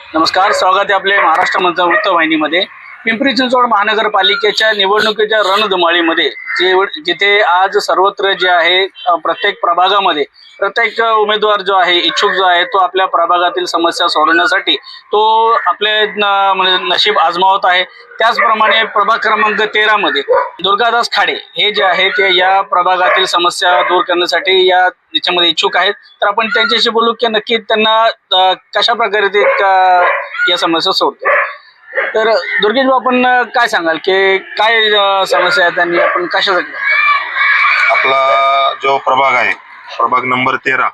नमस्कार स्वागत आहे आपले महाराष्ट्र मंच वृत्तवाहिनीमध्ये. पिंपरी चिंचवड महानगरपालिकेच्या निवडणुकीच्या रणधुमाळीमध्ये जे जिथे आज सर्वत्र जे आहे प्रत्येक प्रभागामध्ये प्रत्येक उमेदवार जो आहे इच्छुक जो आहे तो आपल्या प्रभागातील समस्या सोडवण्यासाठी तो आपले म्हणजे नशीब आजमावत आहे. त्याचप्रमाणे प्रभाग क्रमांक तेरा मध्ये दुर्गादास खाडे हे जे आहे ते या प्रभागातील समस्या दूर करण्यासाठी या याच्यामध्ये इच्छुक आहेत. तर आपण त्यांच्याशी बोलू की नक्की त्यांना कशा प्रकारे ते या समस्या सोडतो तर दुर्गेश भाऊ, आपण काय सांगाल? की काय समस्या आहेत आणि आपण कशासाठी आपला जो प्रभाग आहे प्रभाग नंबर तेरा.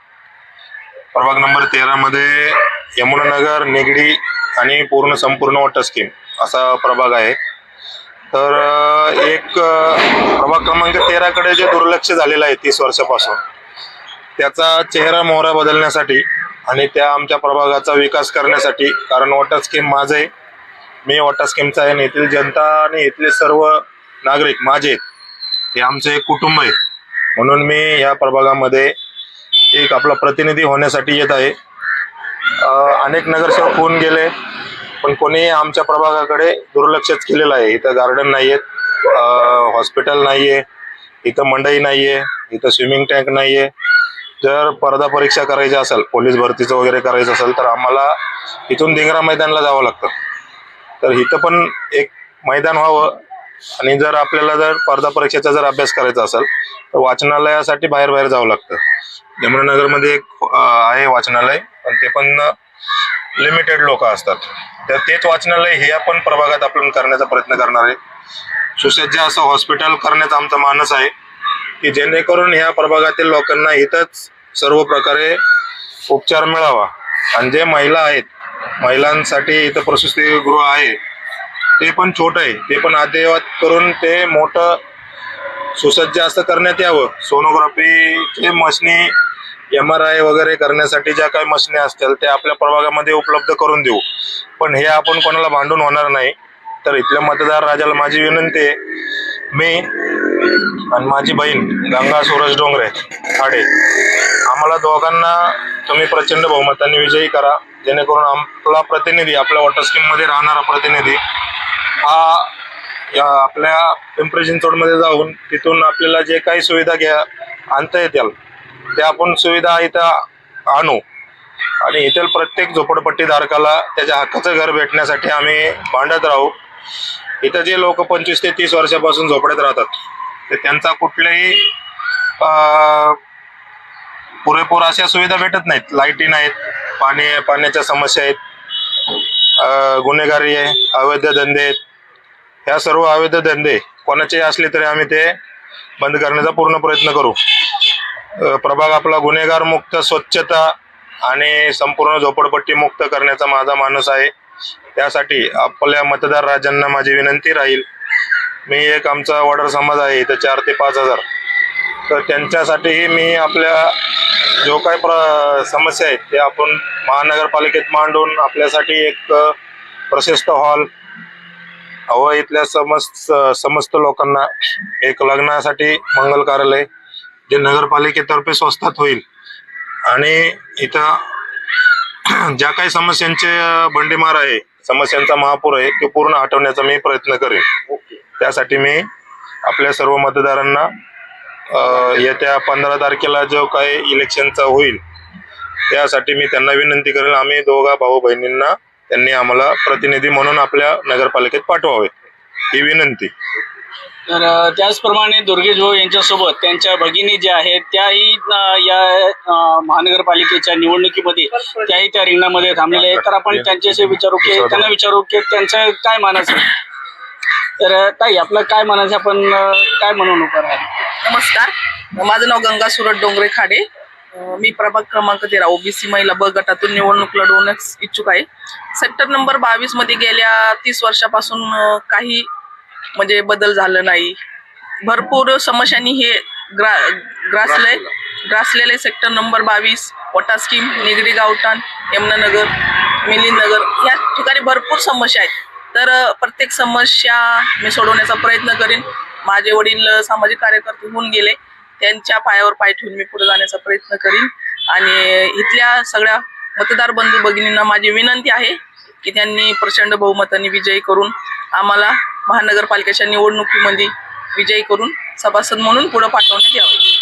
प्रभाग नंबर तेरा मध्ये यमुनानगर निगडी आणि पूर्ण संपूर्ण वॉटर स्कीम असा प्रभाग आहे. तर एक प्रभाग क्रमांक तेराकडे जे दुर्लक्ष झालेलं आहे तीस वर्षापासून त्याचा चेहरा मोहरा बदलण्यासाठी आणि त्या आमच्या प्रभागाचा विकास करण्यासाठी कारण वॉटर स्कीम माझं आहे. मी वॉटर स्कीमचा आहे आणि येथील जनता आणि येथील सर्व नागरिक माझे आहेत हे आमचे एक कुटुंब आहे. म्हणून मी या प्रभागामध्ये एक आपला प्रतिनिधी होण्यासाठी येत आहे. अनेक नगरसेवक होऊन गेले पण कोणी आमच्या प्रभागाकडे दुर्लक्षच केलेलं आहे. इथं गार्डन नाही आहेत हॉस्पिटल नाही आहे इथं मंडई नाही आहे इथं स्विमिंग टँक नाही आहे. जर स्पर्धा परीक्षा करायची असेल पोलीस भरतीचं वगैरे करायचं असेल तर आम्हाला इथून दिंगरा मैदानला जावं लागतं. तर इथं पण एक मैदान व्हावं. आणि जर आपल्याला जर स्पर्धा परीक्षेचा जर अभ्यास करायचा असेल तर वाचनालयासाठी बाहेर बाहेर जावं लागतं. यमुनानगरमध्ये एक आहे वाचनालय पण ते पण लिमिटेड लोक असतात. तर तेच वाचनालय हे आपण प्रभागात आपण करण्याचा प्रयत्न करणार आहे. सुसज्ज असं हॉस्पिटल करण्याचा आमचा मानस आहे की जेणेकरून ह्या प्रभागातील लोकांना इथंच सर्व प्रकारे उपचार मिळावा. आणि जे महिला आहेत महिलांसाठी इथं प्रसूतीगृह आहे. ते पण छोट आहे. ते पण अद्ययावत करून ते मोठं सुसज्ज असं करण्यात यावं. सोनोग्राफीचे मशनी एम आर आय वगैरे करण्यासाठी ज्या काही मशनी असतील त्या आपल्या प्रभागामध्ये उपलब्ध करून देऊ. पण हे आपण कोणाला भांडून होणार नाही. तर इथल्या मतदार राजाला माझी विनंती आहे. मी आणि माझी बहीण गंगा सूरज डोंगरे खाडे आम्हाला दोघांना तुम्ही प्रचंड बहुमताने विजयी करा. जेणेकरून आपला प्रतिनिधी आपल्या वॉटर स्कीममध्ये राहणारा प्रतिनिधी हा या आपल्या पिंपरी चिंचवडमध्ये जाऊन तिथून आपल्याला जे काही सुविधा घ्या आणता येतील त्या आपण सुविधा इथं आणू. आणि इथं प्रत्येक झोपडपट्टीधारकाला त्याच्या हक्काचं घर भेटण्यासाठी आम्ही भांडत राहू. इथं जे लोक पंचवीस ते तीस वर्षापासून झोपड्यात राहतात ते त्यांचा कुठल्याही पुरेपूर अशा सुविधा भेटत नाहीत लाईटी नाहीत पाणी पाण्याच्या समस्या आहेत. गुन्हेगारी आहे अवैध धंदे आहेत. ह्या सर्व अवैध धंदे कोणाचे असले तरी आम्ही ते बंद करण्याचा पूर्ण प्रयत्न करू. प्रभाग आपला गुन्हेगार मुक्त स्वच्छता आणि संपूर्ण झोपडपट्टी मुक्त करण्याचा माझा माणूस आहे. त्यासाठी आपल्या मतदार राजांना माझी विनंती राहील. मी एक आमचा वॉर्डर समाज आहे इथं चार ते पाच हजार. तर त्यांच्यासाठीही मी आपल्या जो काय प्र समस्या आहेत ते आपण महानगरपालिकेत मांडून आपल्यासाठी एक प्रशस्त हॉल व इथल्या समस्त समस्त लोकांना एक लग्नासाठी मंगल कार्यालय जे नगरपालिकेतर्फे स्वस्तात होईल. आणि इथं ज्या काही समस्यांचे बंडीमार आहे समस्यांचा महापूर आहे ते पूर्ण हटवण्याचा मी प्रयत्न करेन. त्यासाठी मी आपल्या सर्व मतदारांना येत्या पंधरा तारखेला जो काही इलेक्शनचा होईल त्यासाठी मी त्यांना विनंती करेल आम्ही दोघा भाऊ बहिणींना त्यांनी आम्हाला प्रतिनिधी म्हणून आपल्या नगरपालिकेत पाठवावे ही विनंती तर त्याचप्रमाणे दुर्गेश भाऊ यांच्यासोबत त्यांच्या भगिनी ज्या आहेत त्याही या महानगरपालिकेच्या निवडणुकीमध्ये त्याही त्या रिंगणामध्ये थांबलेल्या आहेत तर आपण त्यांच्याशी विचारू की त्यांना विचारू की त्यांचं काय मानायचं आहे. तर ताई आपलं काय मानाचं आहे? आपण काय म्हणून उभं राहिलो नमस्कार. माझं नाव गंगा सुरत डोंगरे खाडे. मी प्रभाग क्रमांक तेरा ओबीसी महिला ब गटातून निवडणूक लढवण्यास इच्छुक आहे. सेक्टर नंबर बावीसमध्ये गेल्या तीस वर्षापासून काही म्हणजे बदल झालं नाही. भरपूर समस्यांनी हे ग्रा ग्रासलंय. ग्रासलेले सेक्टर नंबर बावीस वॉटा स्कीम निगडी गावठाण यमुनानगर मिलिंदनगर या ठिकाणी भरपूर समस्या आहेत. तर प्रत्येक समस्या मी सोडवण्याचा प्रयत्न करेन. माझे वडील सामाजिक कार्यकर्ते होऊन गेले. त्यांच्या पायावर पाय ठेवून मी पुढे जाण्याचा प्रयत्न करीन. आणि इथल्या सगळ्या मतदार बंधू भगिनींना माझी विनंती आहे की त्यांनी प्रचंड बहुमताने विजयी करून आम्हाला महानगरपालिकेच्या निवडणुकीमध्ये विजयी करून सभासद म्हणून पुढे पाठवण्यात यावं.